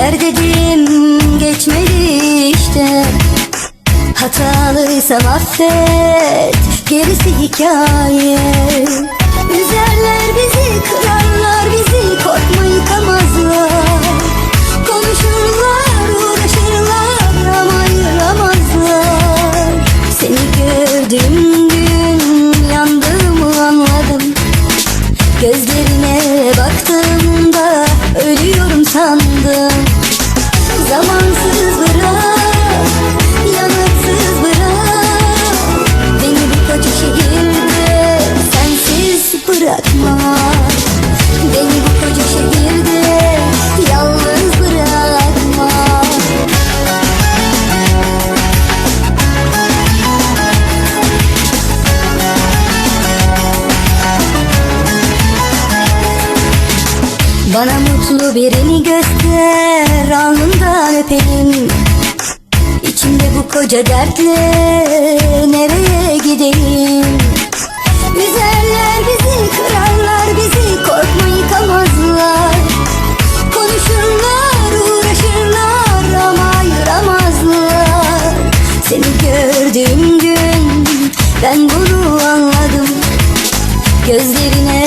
Yeter dedim geçmedi işte. Hatalıysam affet gerisi hikaye. Bana mutlu birini göster Alnından öpelim İçimde bu koca dertle Nereye gideyim? Üzerler bizi kırarlar bizi Korkma yıkamazlar. Konuşurlar uğraşırlar Ama ayıramazlar. Seni gördüğüm gün Ben bunu anladım. Gözlerine